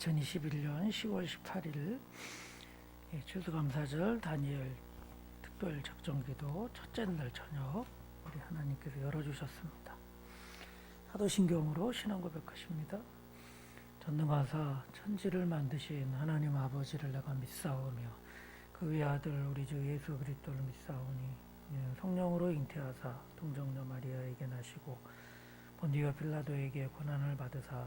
2021년 10월 18일 예, 추수감사절 다니엘 특별 적정기도 첫째 날 저녁 우리 하나님께서 열어주셨습니다. 사도신경으로 신앙 고백하십니다. 전능하사 천지를 만드신 하나님 아버지를 내가 믿사오며 그 외아들 우리 주 예수 그리스도를 믿사오니 성령으로 잉태하사 동정녀 마리아에게 나시고 본디오 빌라도에게 고난을 받으사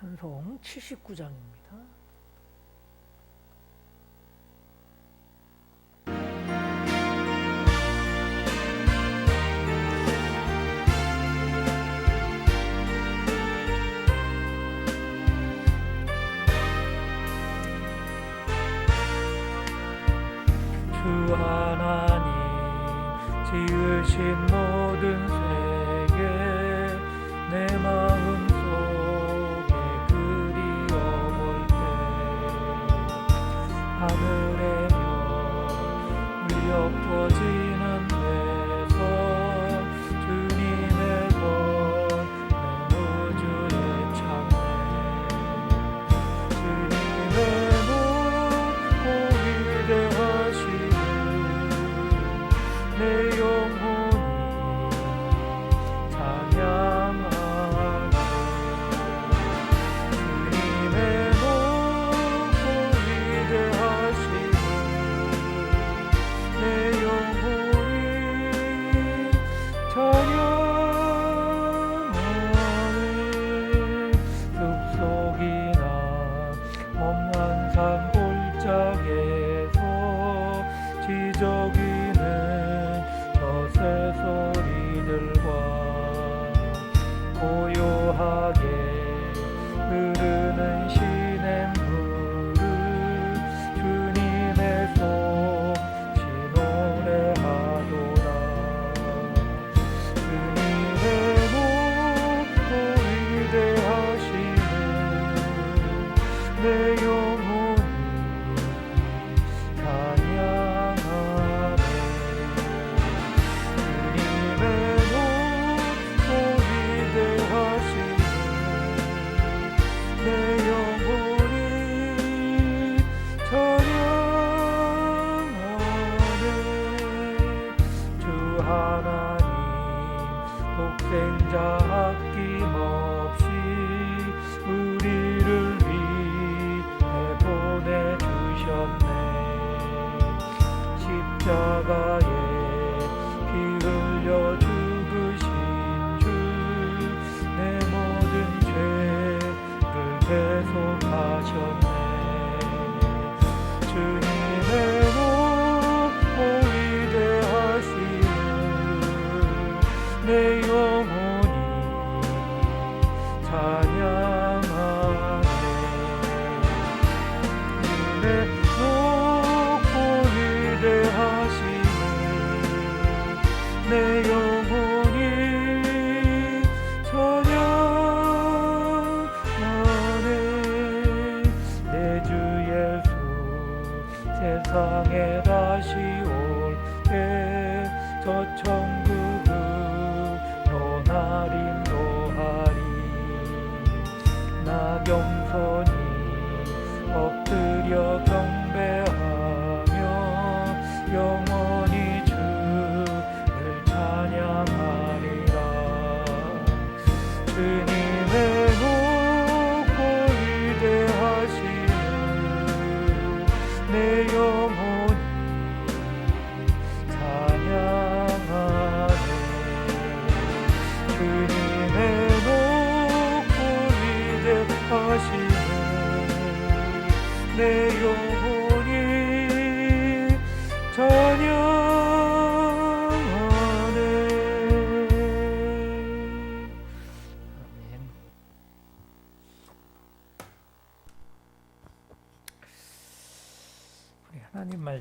찬송 79장입니다.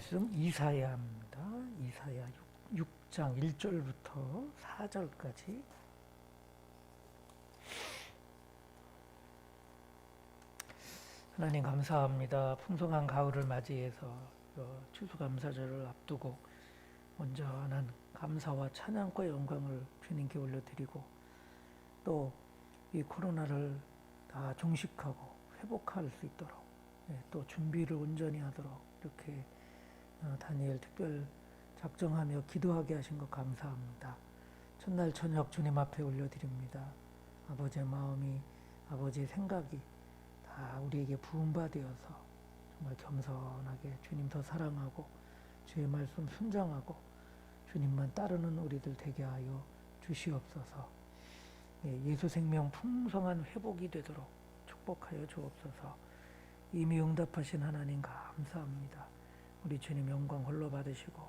말씀 이사야입니다. 이사야 6, 장 1절부터 4절까지 하나님 감사합니다. 풍성한 가을을 맞이해서 어, 추수감사절을 앞두고 온전한 감사와 찬양과 영광을 주님께 올려드리고 또 이 코로나를 다 종식하고 회복할 수 있도록 예, 또 준비를 온전히 하도록 이렇게 어, 다니엘 특별 작정하며 기도하게 하신 것 감사합니다. 첫날 저녁 주님 앞에 올려드립니다. 아버지의 마음이 아버지의 생각이 다 우리에게 부음받되어서 정말 겸손하게 주님 더 사랑하고 주의 말씀 순종하고 주님만 따르는 우리들 되게 하여 주시옵소서. 예, 예수 생명 풍성한 회복이 되도록 축복하여 주옵소서. 이미 응답하신 하나님 감사합니다. 우리 주님 영광 홀로 받으시고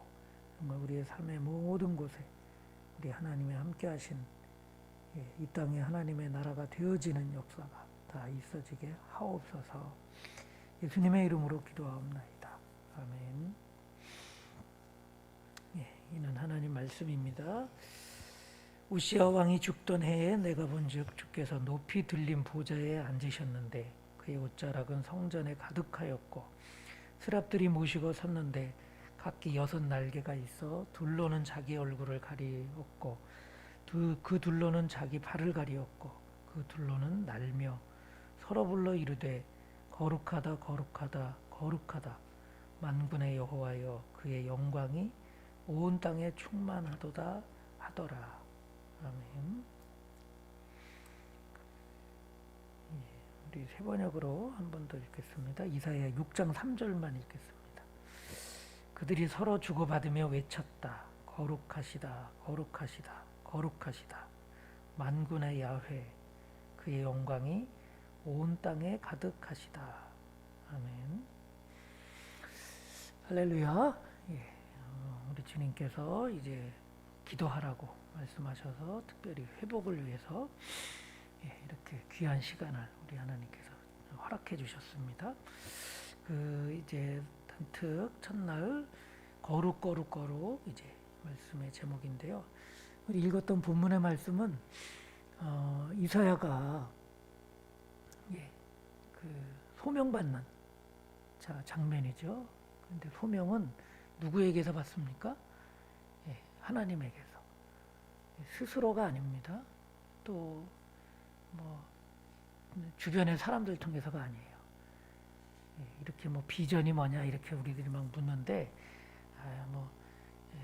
정말 우리의 삶의 모든 곳에 우리 하나님의 함께 하신 예, 이 땅에 하나님의 나라가 되어지는 역사가 다 있어지게 하옵소서. 예수님의 이름으로 기도하옵나이다. 아멘. 예, 이는 하나님 말씀입니다. 우시아 왕이 죽던 해에 내가 본즉 주께서 높이 들린 보좌에 앉으셨는데 그의 옷자락은 성전에 가득하였고 스랍들이 모시고 섰는데 각기 여섯 날개가 있어 둘로는 자기 얼굴을 가리었고 두, 그 둘로는 자기 발을 가리었고 그 둘로는 날며 서로 불러 이르되 거룩하다 거룩하다 거룩하다 만군의 여호와여 그의 영광이 온 땅에 충만하도다 하더라 아멘. 예, 우리 세 번역으로 한 번 더 읽겠습니다. 이사야 6장 3절만 읽겠습니다. 그들이 서로 주고받으며 외쳤다. 거룩하시다, 거룩하시다, 거룩하시다. 만군의 야훼, 그의 영광이 온 땅에 가득하시다. 아멘. 할렐루야. 예, 어, 우리 주님께서 이제 기도하라고 말씀하셔서 특별히 회복을 위해서 예, 이렇게 귀한 시간을 우리 하나님께서 허락해 주셨습니다. 그 이제 단특 첫날 거룩 거룩 거룩 이제 말씀의 제목인데요. 우리 읽었던 본문의 말씀은 어, 이사야가 예, 그 소명받는 자 장면이죠. 근데 소명은 누구에게서 받습니까? 예, 하나님에게서. 스스로가 아닙니다. 또 뭐 주변의 사람들 통해서가 아니에요. 예, 이렇게 뭐 비전이 뭐냐 이렇게 우리들이 막 묻는데 아, 뭐 예,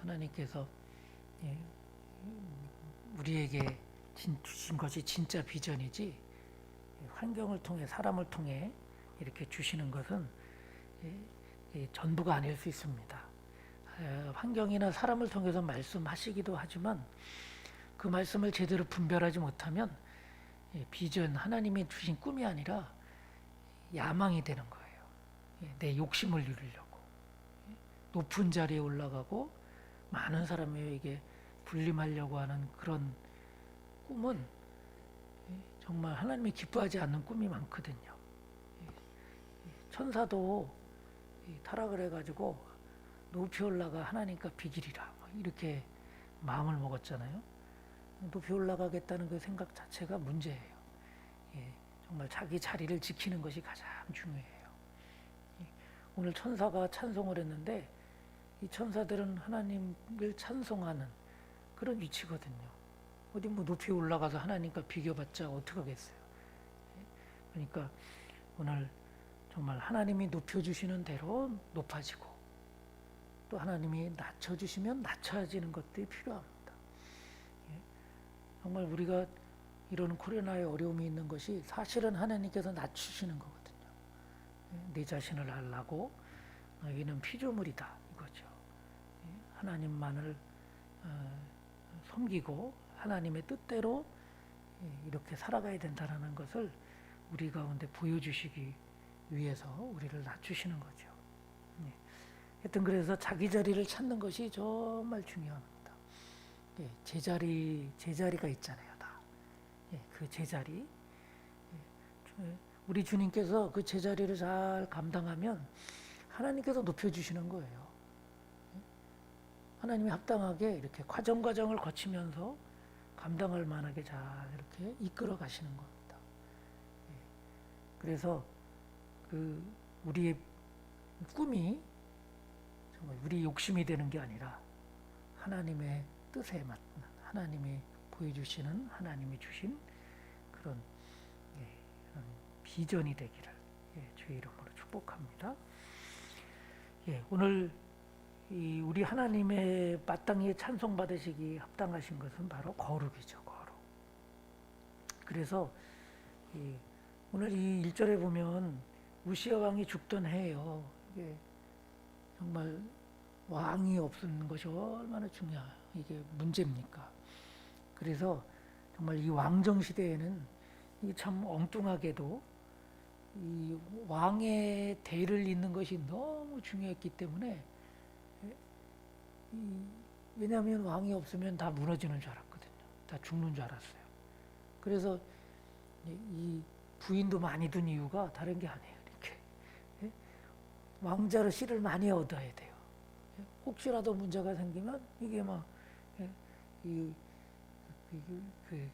하나님께서 예, 우리에게 진, 주신 것이 진짜 비전이지 예, 환경을 통해 사람을 통해 이렇게 주시는 것은 전부가 아닐 수 있습니다. 에, 환경이나 사람을 통해서 말씀하시기도 하지만 그 말씀을 제대로 분별하지 못하면 예, 비전 하나님이 주신 꿈이 아니라 야망이 되는 거예요. 예, 내 욕심을 이루려고 예, 높은 자리에 올라가고 많은 사람에게 군림하려고 하는 그런 꿈은 예, 정말 하나님이 기뻐하지 않는 꿈이 많거든요. 예, 예, 천사도 이 타락을 해가지고 높이 올라가 하나님과 비길이라 이렇게 마음을 먹었잖아요. 높이 올라가겠다는 그 생각 자체가 문제예요. 예, 정말 자기 자리를 지키는 것이 가장 중요해요. 예, 오늘 천사가 찬송을 했는데 이 천사들은 하나님을 찬송하는 그런 위치거든요. 어디 뭐 높이 올라가서 하나님과 비교받자 어떡하겠어요. 예, 그러니까 오늘 정말 하나님이 높여주시는 대로 높아지고 또 하나님이 낮춰주시면 낮춰지는 것들이 필요합니다. 예. 정말 우리가 이런 코로나의 어려움이 있는 것이 사실은 하나님께서 낮추시는 거거든요. 예. 내 자신을 알라고 너희는 피조물이다 이거죠. 예. 하나님만을 어, 섬기고 하나님의 뜻대로 예, 이렇게 살아가야 된다라는 것을 우리 가운데 보여주시기 위해서 우리를 낮추시는 거죠. 예. 하여튼 그래서 자기 자리를 찾는 것이 정말 중요합니다. 예, 제자리 제자리가 있잖아요, 다. 예, 그 제자리. 예, 우리 주님께서 그 제자리를 잘 감당하면 하나님께서 높여주시는 거예요. 하나님이 합당하게 이렇게 과정 과정을 거치면서 감당할 만하게 잘 이렇게 이끌어 가시는 겁니다. 예. 그래서 그 우리의 꿈이 정말 우리 욕심이 되는 게 아니라 하나님의 뜻에 맞는 하나님이 보여주시는 하나님이 주신 그런, 예, 그런 비전이 되기를 예, 주의 이름으로 축복합니다. 예, 오늘 이 우리 하나님의 마땅히 찬송 받으시기 합당하신 것은 바로 거룩이죠, 거룩. 그래서 이 오늘 이 1절에 보면 우시아 왕이 죽던 해요. 이게 정말 왕이 없는 것이 얼마나 중요해요. 이게 문제입니까? 그래서 정말 이 왕정 시대에는 이게 참 엉뚱하게도 이 왕의 대를 잇는 것이 너무 중요했기 때문에 이 왜냐하면 왕이 없으면 다 무너지는 줄 알았거든요. 다 죽는 줄 알았어요. 그래서 이- 이 부인도 많이 둔 이유가 다른 게 아니에요. 이렇게 예? 왕자로 씨를 많이 얻어야 돼요. 예? 혹시라도 문제가 생기면 이게 막 예? 이, 이, 그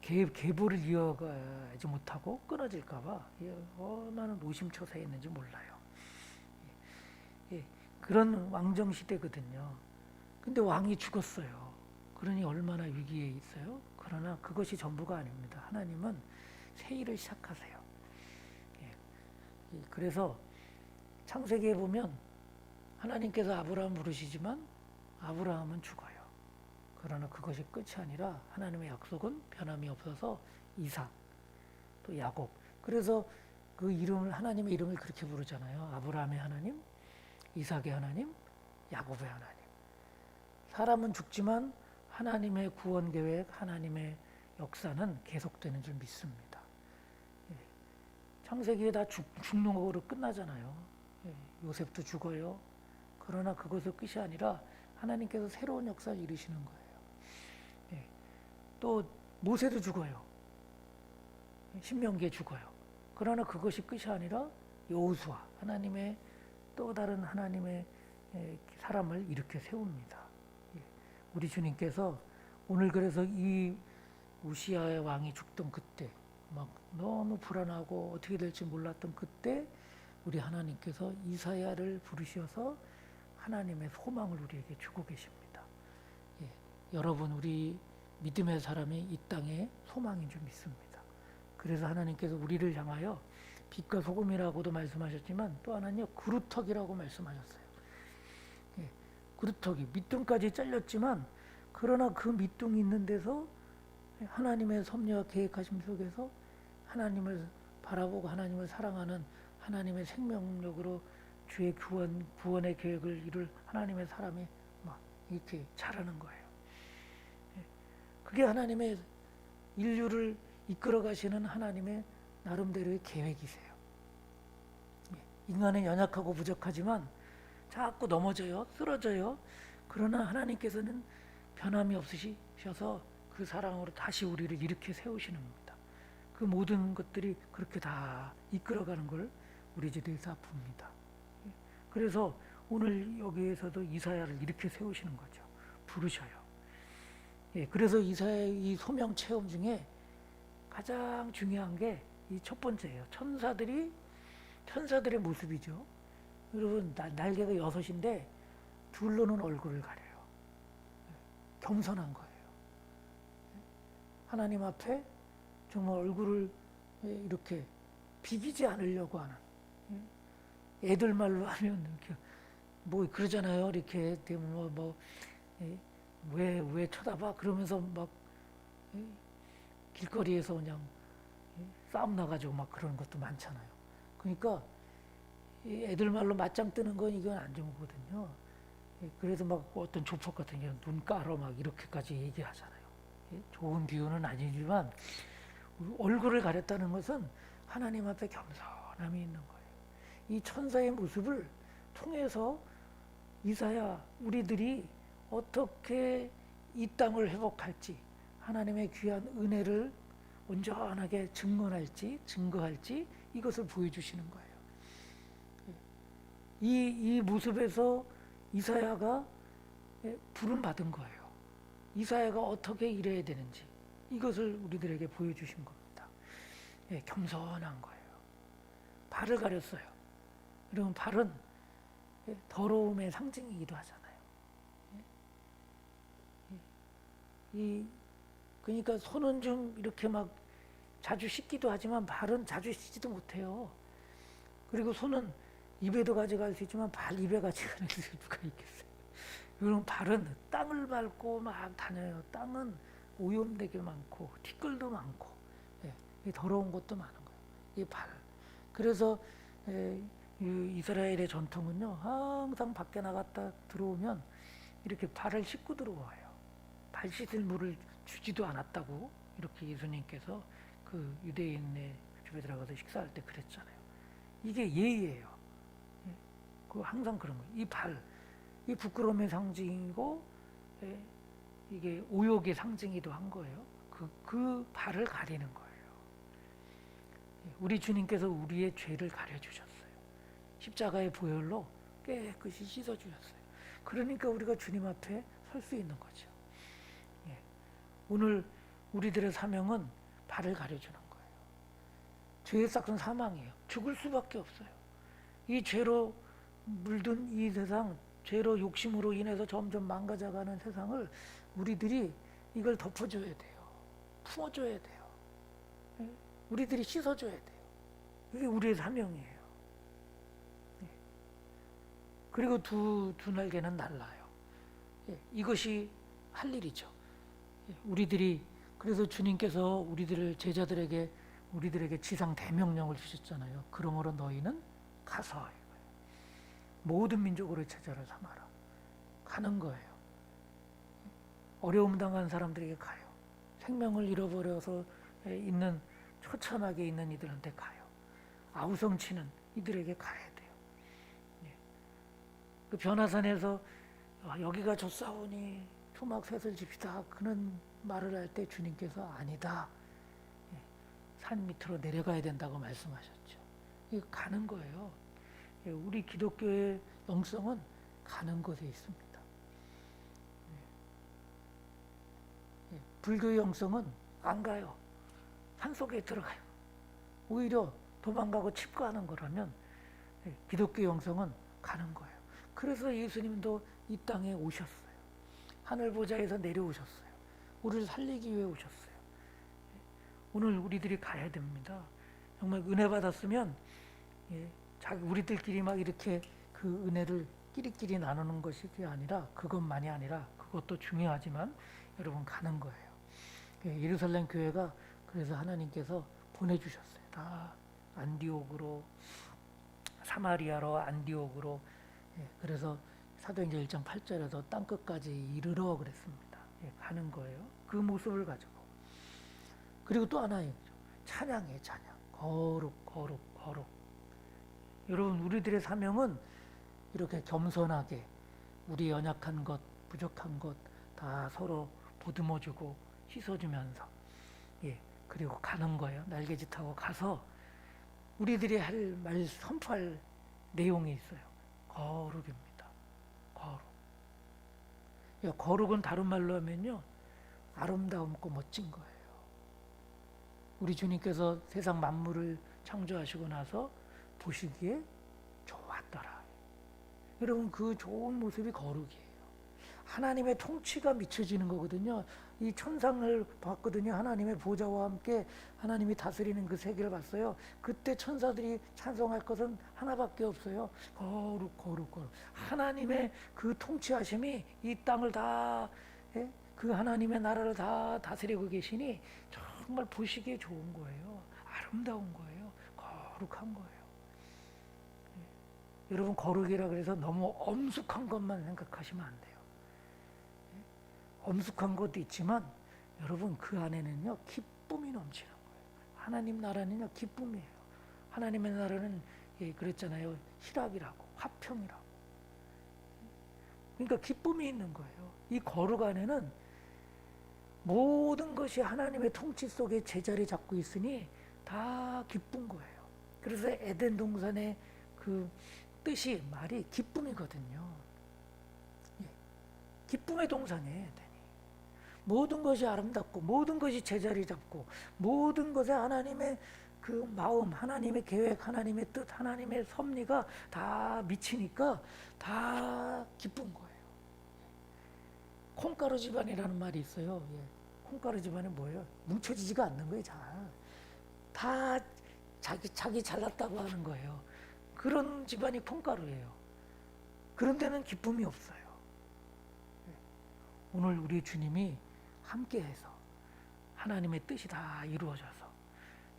계, 계보를 이어가지 못하고 끊어질까봐 예, 얼마나 노심초사에 있는지 몰라요. 예, 예, 그런 왕정 시대거든요. 근데 왕이 죽었어요. 그러니 얼마나 위기에 있어요. 그러나 그것이 전부가 아닙니다. 하나님은 새 일을 시작하세요. 예, 예, 그래서 창세기에 보면 하나님께서 아브라함 부르시지만 아브라함은 죽어요. 그러나 그것이 끝이 아니라 하나님의 약속은 변함이 없어서 이삭 또 야곱. 그래서 그 이름을 하나님의 이름을 그렇게 부르잖아요. 아브라함의 하나님, 이삭의 하나님, 야곱의 하나님. 사람은 죽지만 하나님의 구원 계획, 하나님의 역사는 계속되는 줄 믿습니다. 예. 창세기에 다 죽, 죽는 거로 끝나잖아요. 예. 요셉도 죽어요. 그러나 그것을 끝이 아니라 하나님께서 새로운 역사를 이루시는 거예요. 예. 또 모세도 죽어요. 신명기에 죽어요. 그러나 그것이 끝이 아니라 여호수아 하나님의 또 다른 하나님의 예, 사람을 이렇게 세웁니다. 예. 우리 주님께서 오늘 그래서 이 우시아의 왕이 죽던 그때 막 너무 불안하고 어떻게 될지 몰랐던 그때 우리 하나님께서 이사야를 부르셔서 하나님의 소망을 우리에게 주고 계십니다. 예, 여러분 우리 믿음의 사람이 이 땅에 소망인 줄 믿습니다. 그래서 하나님께서 우리를 향하여 빛과 소금이라고도 말씀하셨지만 또 하나는요 그루터기라고 말씀하셨어요. 예, 그루터기 밑둥까지 잘렸지만 그러나 그 밑둥이 있는 데서 하나님의 섭리와 계획하심 속에서 하나님을 바라보고 하나님을 사랑하는 하나님의 생명력으로 주의 구원 구원의 계획을 이룰 하나님의 사람이 막 이렇게 자라는 거예요. 예, 그게 하나님의 인류를 이끌어 가시는 하나님의 나름대로의 계획이세요. 예, 인간은 연약하고 부족하지만 자꾸 넘어져요, 쓰러져요. 그러나 하나님께서는 변함이 없으셔서 그 사랑으로 다시 우리를 이렇게 세우시는 겁니다. 그 모든 것들이 그렇게 다 이끌어가는 걸 우리 제도에서 봅니다. 예, 그래서 오늘 여기에서도 이사야를 이렇게 세우시는 거죠. 부르셔요. 예, 그래서 이사야의 이 소명 체험 중에 가장 중요한 게 이 첫 번째예요. 천사들이 천사들의 모습이죠. 여러분 나- 날개가 여섯인데 둘로는 얼굴을 가려요. 겸손한 거예요. 하나님 앞에 정말 얼굴을 이렇게 비비지 않으려고 하는 애들 말로 하면 이렇게 뭐 그러잖아요. 이렇게 뭐뭐왜 왜 왜 쳐다봐 그러면서 막 예, 길거리에서 그냥 예, 싸움 나가지고 막 그러는 것도 많잖아요. 그러니까 이 애들 말로 맞짱 뜨는 건 이건 안 좋은 거거든요. 예, 그래서 막 어떤 조폭 같은 경우는 눈 깔어 막 이렇게까지 얘기하잖아요. 예, 좋은 비유는 아니지만 얼굴을 가렸다는 것은 하나님 앞에 겸손함이 있는 거예요. 이 천사의 모습을 통해서 이사야 우리들이 어떻게 이 땅을 회복할지 하나님의 귀한 은혜를 온전하게 증언할지 증거할지 이것을 보여주시는 거예요. 이, 이 모습에서 이사야가 예, 부름 받은 거예요. 이사야가 어떻게 일해야 되는지 이것을 우리들에게 보여주신 겁니다. 예, 겸손한 거예요. 발을 가렸어요. 여러분 발은 예, 더러움의 상징이기도 하잖아요. 예? 이 그러니까 손은 좀 이렇게 막 자주 씻기도 하지만 발은 자주 씻지도 못해요. 그리고 손은 입에도 가져갈 수 있지만 발 입에 가져가는 누가 있겠어요. 여러분 발은 땅을 밟고 막 다녀요. 땅은 오염되게 많고 티끌도 많고 예, 이 더러운 것도 많은 거예요. 이 발. 그래서 예, 이 이스라엘의 전통은요 항상 밖에 나갔다 들어오면 이렇게 발을 씻고 들어와요. 발 씻을 물을 주지도 않았다고 이렇게 예수님께서 그 유대인의 집에 들어가서 식사할 때 그랬잖아요. 이게 예의예요. 예, 그 항상 그런 거예요. 이 발, 이 부끄러움의 상징이고 예, 이게 오욕의 상징이기도 한 거예요. 그, 그 발을 가리는 거예요. 예, 우리 주님께서 우리의 죄를 가려주셨어요. 십자가의 보혈로 깨끗이 씻어주셨어요. 그러니까 우리가 주님 앞에 설 수 있는 거죠. 예, 오늘 우리들의 사명은 발을 가려주는 거예요. 죄의 싹은 사망이에요. 죽을 수밖에 없어요. 이 죄로 물든 이 세상, 죄로 욕심으로 인해서 점점 망가져가는 세상을 우리들이 이걸 덮어줘야 돼요. 품어줘야 돼요. 예? 우리들이 씻어줘야 돼요. 이게 우리의 사명이에요. 예. 그리고 두, 두 날개는 날라요. 예, 이것이 할 일이죠. 예, 우리들이 그래서 주님께서 우리들을 제자들에게 우리들에게 지상 대명령을 주셨잖아요. 그러므로 너희는 가서 이거예요. 모든 민족으로 제자를 삼아라. 가는 거예요. 어려움 당한 사람들에게 가요. 생명을 잃어버려서 있는 처참하게 있는 이들한테 가요. 아우성치는 이들에게 가야 돼요. 예. 그 변화산에서 아, 여기가 좋사오니 토막 셋을 집시다 그런 말을 할 때 주님께서 아니다. 예. 산 밑으로 내려가야 된다고 말씀하셨죠. 이거 가는 거예요. 예, 우리 기독교의 영성은 가는 곳에 있습니다. 예. 예, 불교의 영성은 안 가요. 산 속에 들어가요. 오히려 도망가고 칩거하는 거라면 예, 기독교 영성은 가는 거예요. 그래서 예수님도 이 땅에 오셨어요. 하늘 보좌에서 내려오셨어요. 우리를 살리기 위해 오셨어요. 예, 오늘 우리들이 가야 됩니다. 정말 은혜 받았으면 예, 자기 우리들끼리 막 이렇게 그 은혜를 끼리끼리 나누는 것이 아니라 그것만이 아니라 그것도 중요하지만 여러분 가는 거예요. 예, 예루살렘 교회가 그래서 하나님께서 보내주셨어요. 다 안디옥으로 사마리아로 안디옥으로 예, 그래서 사도행전 1장 8절에서 땅 끝까지 이르러 그랬습니다. 예, 가는 거예요. 그 모습을 가지고 그리고 또 하나의 찬양이에요. 찬양 거룩 거룩 거룩 여러분 우리들의 사명은 이렇게 겸손하게 우리 연약한 것 부족한 것 다 서로 보듬어주고 씻어주면서 예 그리고 가는 거예요. 날개짓 타고 가서 우리들이 할 말 선포할 내용이 있어요. 거룩입니다. 거룩. 야, 거룩은 다른 말로 하면요. 아름다움고 멋진 거예요. 우리 주님께서 세상 만물을 창조하시고 나서 보시기에 좋았더라. 여러분 그 좋은 모습이 거룩이에요. 하나님의 통치가 미쳐지는 거거든요. 이 천상을 봤거든요. 하나님의 보좌와 함께 하나님이 다스리는 그 세계를 봤어요. 그때 천사들이 찬송할 것은 하나밖에 없어요. 거룩, 거룩, 거룩. 하나님의 그 통치하심이 이 땅을 다, 예? 그 하나님의 나라를 다 다스리고 계시니 정말 보시기에 좋은 거예요. 아름다운 거예요. 거룩한 거예요. 예. 여러분, 거룩이라 그래서 너무 엄숙한 것만 생각하시면 안 돼요. 엄숙한 것도 있지만 여러분 그 안에는요 기쁨이 넘치는 거예요. 하나님 나라는요 기쁨이에요. 하나님의 나라는 예, 그랬잖아요 희락이라고 화평이라고. 그러니까 기쁨이 있는 거예요. 이 거룩 안에는 모든 것이 하나님의 통치 속에 제자리 잡고 있으니 다 기쁜 거예요. 그래서 에덴 동산의 그 뜻이 말이 기쁨이거든요. 예. 기쁨의 동산이에요. 모든 것이 아름답고 모든 것이 제자리 잡고 모든 것에 하나님의 그 마음, 하나님의 계획, 하나님의 뜻, 하나님의 섭리가 다 미치니까 다 기쁜 거예요. 콩가루 집안이라는 말이 있어요. 예. 콩가루 집안이 뭐예요? 뭉쳐지지가 않는 거예요, 잘. 다 자기 자기 잘났다고 하는 거예요. 그런 집안이 콩가루예요. 그런 데는 기쁨이 없어요. 예. 오늘 우리 주님이 함께해서 하나님의 뜻이 다 이루어져서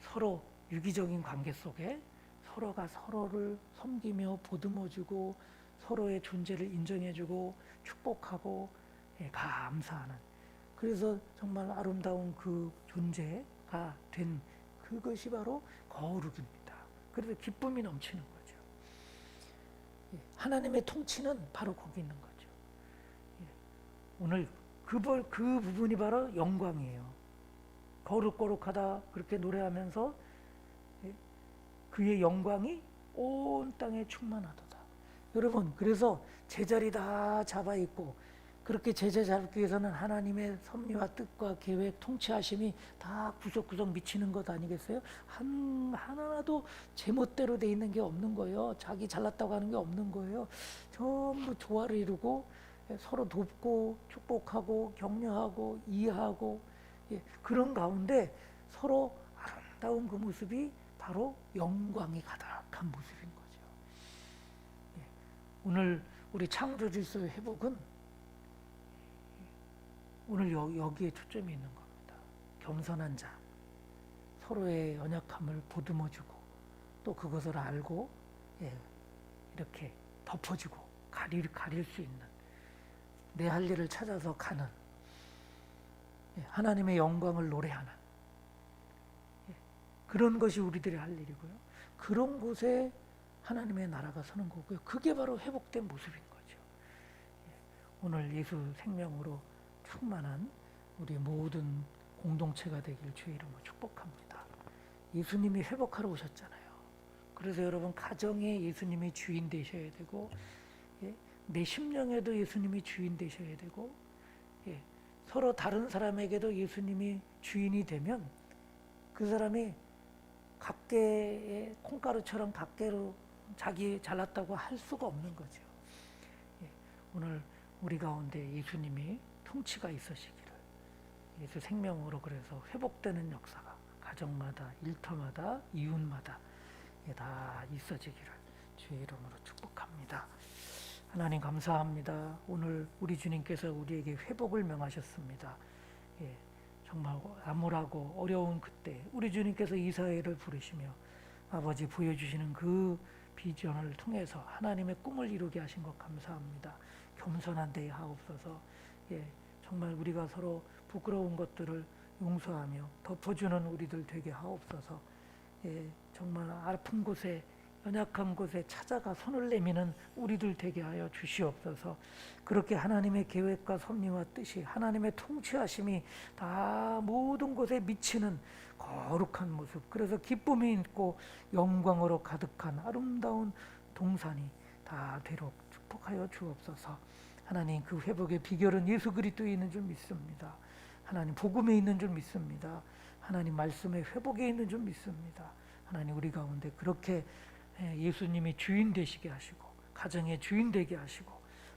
서로 유기적인 관계 속에 서로가 서로를 섬기며 보듬어주고 서로의 존재를 인정해주고 축복하고 예, 감사하는 그래서 정말 아름다운 그 존재가 된 그것이 바로 거룩입니다. 그래서 기쁨이 넘치는 거죠. 예, 하나님의 통치는 바로 거기 있는 거죠. 예, 오늘 그, 벌- 그 부분이 바로 영광이에요. 거룩거룩하다 그렇게 노래하면서 예, 그의 영광이 온 땅에 충만하도다. 여러분 그래서 제자리 다 잡아 있고 그렇게 제자 잡기 위해서는 하나님의 섭리와 뜻과 계획, 통치하심이 다 구석구석 미치는 것 아니겠어요? 한 하나도 제멋대로 돼 있는 게 없는 거예요. 자기 잘났다고 하는 게 없는 거예요. 전부 조화를 이루고 예, 서로 돕고 축복하고 격려하고 이해하고 예, 그런 가운데 서로 아름다운 그 모습이 바로 영광이 가득한 모습인 거죠. 예, 오늘 우리 창조 질서의 회복은 오늘 여, 여기에 초점이 있는 겁니다. 겸손한 자, 서로의 연약함을 보듬어주고 또 그것을 알고 예, 이렇게 덮어주고 가릴 가릴 수 있는 내 할 일을 찾아서 가는 예, 하나님의 영광을 노래하는 예, 그런 것이 우리들의 할 일이고요. 그런 곳에 하나님의 나라가 서는 거고요. 그게 바로 회복된 모습인 거죠. 예, 오늘 예수 생명으로 충만한 우리 모든 공동체가 되길 주의 이름으로 축복합니다. 예수님이 회복하러 오셨잖아요. 그래서 여러분 가정에 예수님이 주인 되셔야 되고 예, 내 심령에도 예수님이 주인 되셔야 되고 예, 서로 다른 사람에게도 예수님이 주인이 되면 그 사람이 각계의 콩가루처럼 각계로 자기 잘났다고 할 수가 없는 거죠. 예, 오늘 우리 가운데 예수님이 통치가 있으시기를 예수 생명으로 그래서 회복되는 역사가 가정마다 일터마다 이웃마다 예, 다 있어지기를 주의 이름으로 축복합니다. 하나님 감사합니다. 오늘 우리 주님께서 우리에게 회복을 명하셨습니다. 예, 정말 암울하고 어려운 그때 우리 주님께서 이사회를 부르시며 아버지 보여주시는 그 비전을 통해서 하나님의 꿈을 이루게 하신 것 감사합니다. 겸손한 데 하옵소서. 예, 정말 우리가 서로 부끄러운 것들을 용서하며 덮어주는 우리들 되게 하옵소서. 예, 정말 아픈 곳에 연약한 곳에 찾아가 손을 내미는 우리들 되게 하여 주시옵소서. 그렇게 하나님의 계획과 섭리와 뜻이 하나님의 통치하심이 다 모든 곳에 미치는 거룩한 모습. 그래서 기쁨이 있고 영광으로 가득한 아름다운 동산이 다 되도록 축복하여 주옵소서. 하나님 그 회복의 비결은 예수 그리스도에 있는 줄 믿습니다. 하나님 복음에 있는 줄 믿습니다. 하나님 말씀의 회복에 있는 줄 믿습니다. 하나님 우리 가운데 그렇게 예, 예수님이 주인 되시게 하시고 가정의 주인 되게 하시고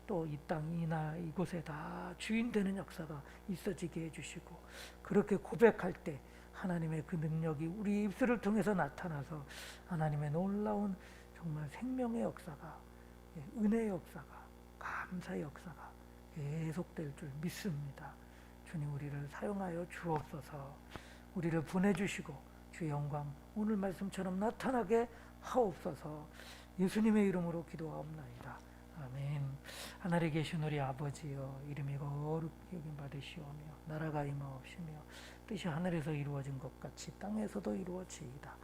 또 이 땅 이나 이곳에 다 주인 되는 역사가 있어지게 해주시고 그렇게 고백할 때 하나님의 그 능력이 우리 입술을 통해서 나타나서 하나님의 놀라운 정말 생명의 역사가 예, 은혜의 역사가 감사의 역사가 계속될 줄 믿습니다. 주님 우리를 사용하여 주옵소서. 우리를 보내주시고 주의 영광 오늘 말씀처럼 나타나게 하옵소서. 예수님의 이름으로 기도하옵나이다. 아멘. 하늘에 계신 우리 아버지여 이름이 거룩히 여김 받으시오며 나라가 임하옵시며 뜻이 하늘에서 이루어진 것 같이 땅에서도 이루어지이다.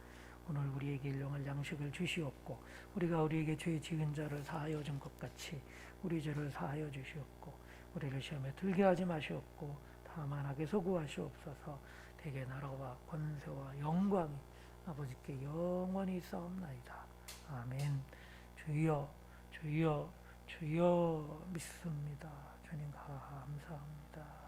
오늘 우리에게 일용할 양식을 주시옵고 우리가 우리에게 죄 지은 자를 사하여 준 것 같이 우리 죄를 사하여 주시옵고 우리를 시험에 들게 하지 마시옵고 다만 악에서 구하시옵소서 대개 나라와 권세와 영광이 아버지께 영원히 있사옵나이다. 아멘. 주여 주여 주여 믿습니다. 주님 감사합니다.